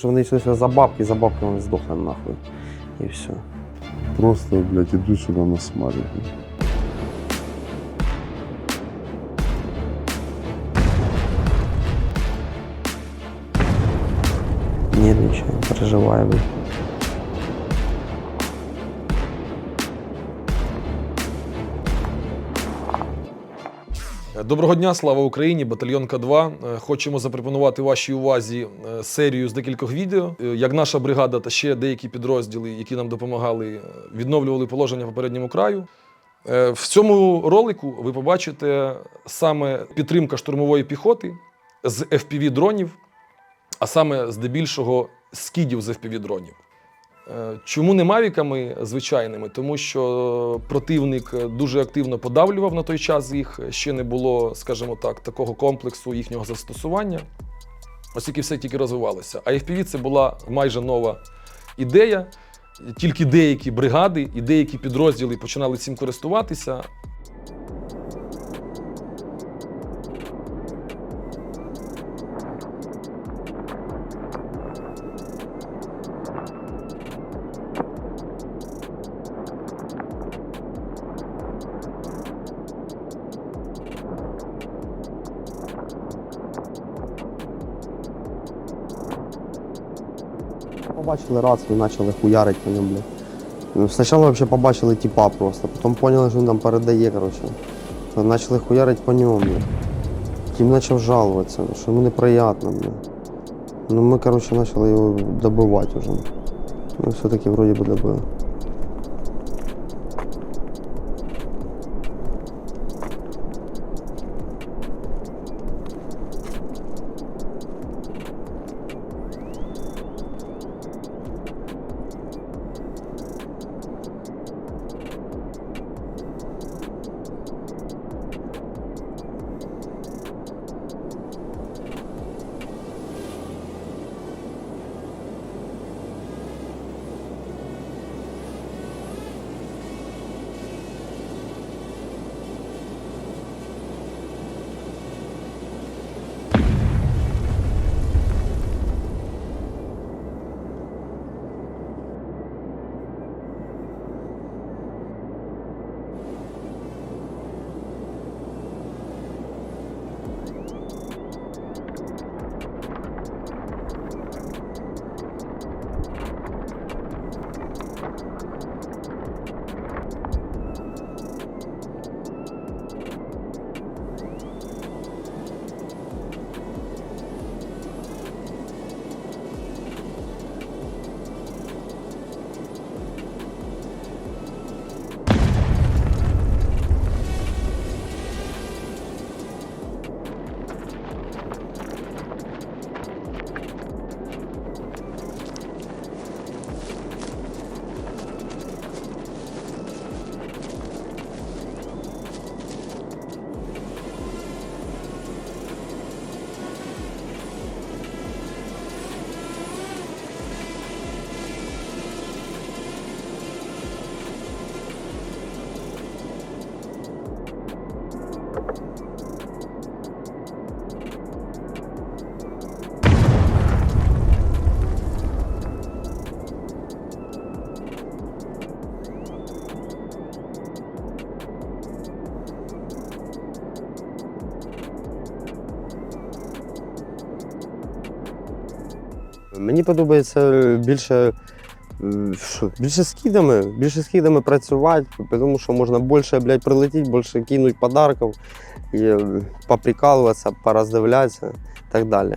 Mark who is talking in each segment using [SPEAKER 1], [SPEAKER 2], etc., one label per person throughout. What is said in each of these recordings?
[SPEAKER 1] Що вони йшли за бабки, за бабки вони здохли нахуй. І все.
[SPEAKER 2] Просто, блядь, иду сюда на смаре.
[SPEAKER 1] Нервничаю, переживаю.
[SPEAKER 3] Доброго дня, слава Україні! Батальйон К2. Е, Хочемо запропонувати вашій увазі е, серію з декількох відео, е, як наша бригада та ще деякі підрозділи, які нам допомагали, відновлювали положення в попередньому краю. В цьому ролику ви побачите саме підтримка штурмової піхоти з FPV-дронів, а саме здебільшого скідів з FPV-дронів. Е, Чому не мавіками звичайними? Тому що противник дуже активно подавлював на той час їх. Ще не було, скажімо так, такого комплексу їхнього застосування, оскільки все тільки розвивалося. А FPV це була майже нова ідея. Тільки деякі бригади і деякі підрозділи починали цим користуватися.
[SPEAKER 1] Побачили раз, ми почали хуярити по ньому, блядь. Ну, спочатку взагалі побачили типа просто, потім поняли, що він там передає, коротше. То Почали хуярити по ньому. Тим почав жалуватися, що йому неприємно, блядь. Ну ми, коротше, почали його добивати вже. Ну, все-таки вроді би добили. Подобається більше, е, більше скидами, більше скидами працювати, тому що можна більше, блядь, прилетіти, більше кинути подарків, і е, поприкалуватися, пороздивлятися і так далі.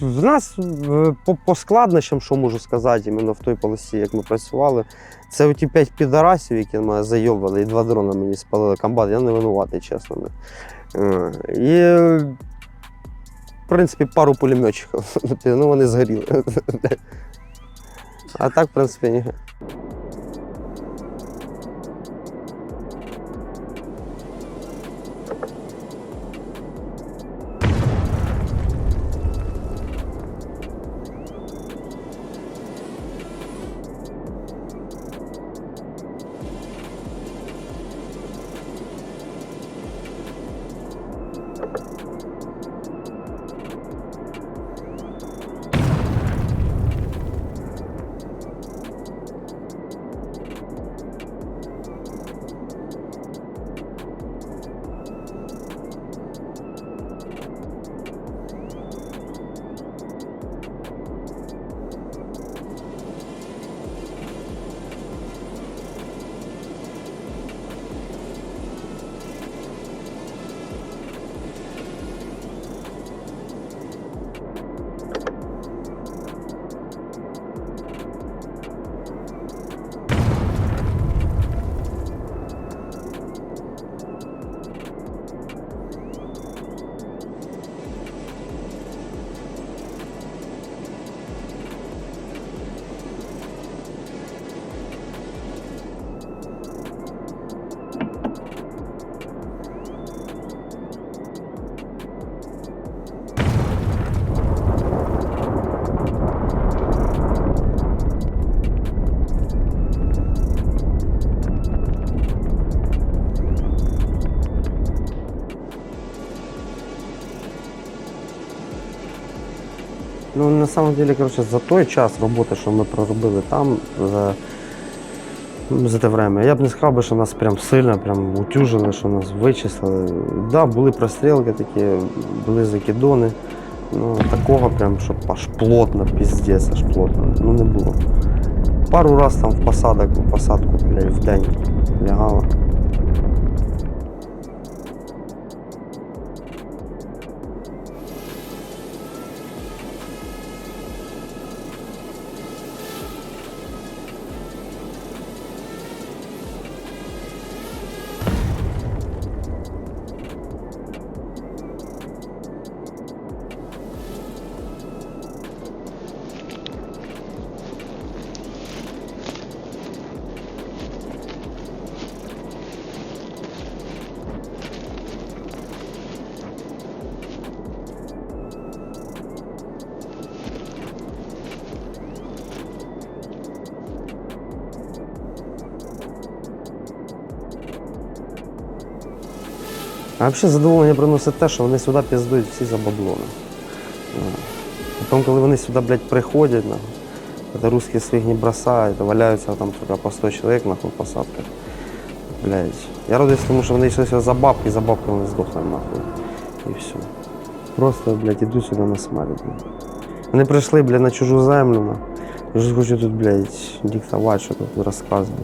[SPEAKER 1] В нас е, по, по складнощам, що можу сказати, іменно в той полосі, як ми працювали, це оті п'ять підарасів, які мене зайобали, і два дрона мені спалили комбат, я не винуватий, чесно. Е, І е, принципі, пару пулеметчиків. Ну, вони згоріли. А так, в принципі, ні. Самом деле, короче, за той час роботи, що ми проробили там, за, за те время, я б не сказав би, що нас прям сильно прям утюжили, що нас вичислили. Да, були прострілки такі, були закидони. Ну, такого прям, щоб аж плотно, піздець, аж плотно. Ну не було. Пару раз там в посадок, в посадку, блядь, в день лягало. А взагалі задоволення приносить те, що вони сюди піздують всі за баблони. Потім, коли вони сюди, блядь, приходять, це русські своїх не бросають, валяються там сука, по 100 чоловік в посадках. Блядь. Я радуюсь тому, що вони йшли сюди за бабки, за бабки вони здохли нахуй. І все. Просто, блядь, ідуть сюди на смарі, блядь. Вони прийшли, блядь, на чужу землю. Вже хочу тут, блядь, диктувати, що тут розказувати.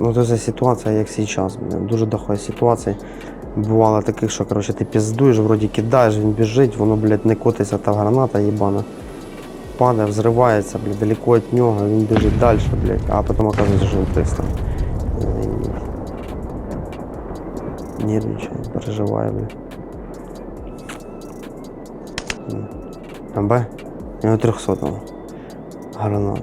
[SPEAKER 1] Ну, це ситуація, як зараз. Дуже дохуя ситуацій. Бувало таких, що коротше, ти піздуєш, вроді кидаєш, він біжить, воно, блядь, не котиться та граната їбана. Падає, взривається, блядь, далеко від нього, він біжить далі, блядь, а потім оказується, що він пристав. Нервничає, переживає, блядь. МБ? У нього 300 Граната.